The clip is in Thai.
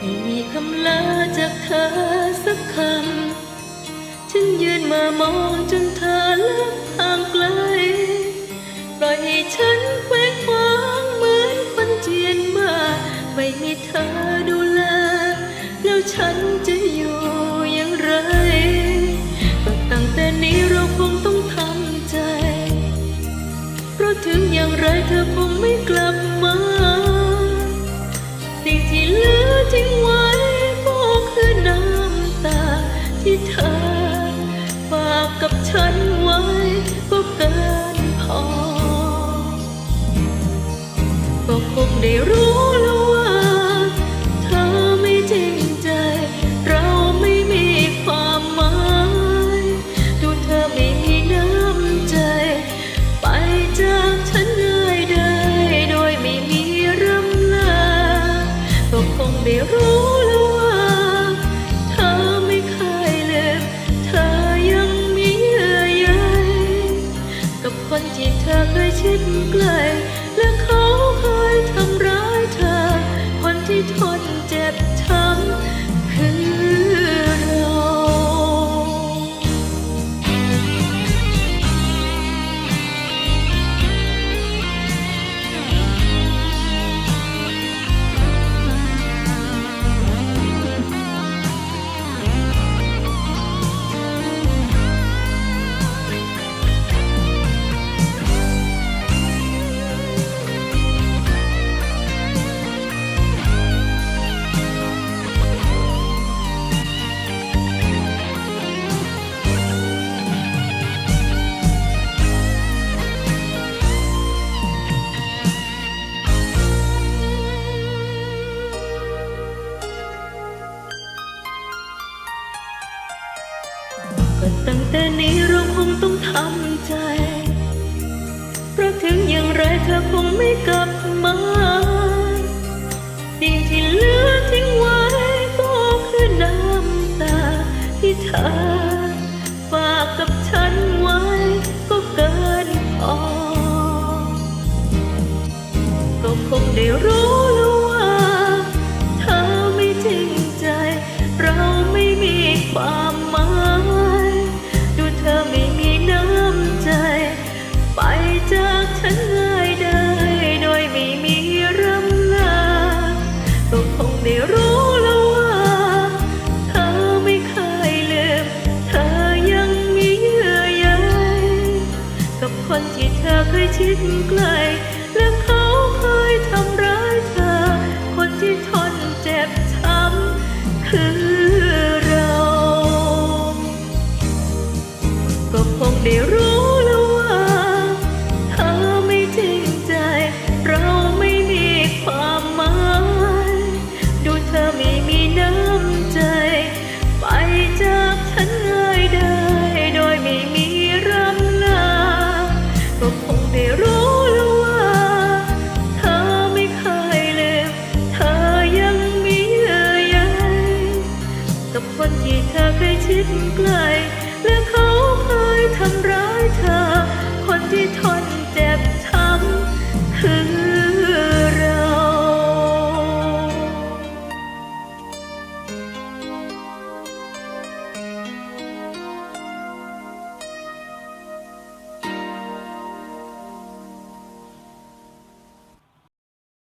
ไม่มีคำลาจากเธอสักคำ ฉันยืนมามองจนเธอลับห่างไกล ปล่อยให้ฉันเคว้งคว้างเหมือนคนเจียนมา ไม่มีเธอดูแล แล้วฉันจะอยู่อย่างไรตั้งแต่นี้เราคงต้องทำใจ เพราะถึงอย่างไรเธอคงไม่กลับมา ทิ้งไว้ก็คือน้ำตาที่เธอฝากกับฉันไว้ก็เกินพอ ก็คงได้รู้ ตั้งแต่นี้เราคงต้องทำใจ เพราะถึงอย่างไรเธอคงไม่กลับมาสิ่งที่เหลือทิ้งไว้ก็คือน้ำตาที่เธอฝากกับฉันไว้ก็เกินพอก็คงได้รู้แล้วว่า เธอไม่จริงใจ เราไม่มีความ ไกลและเขา 对头。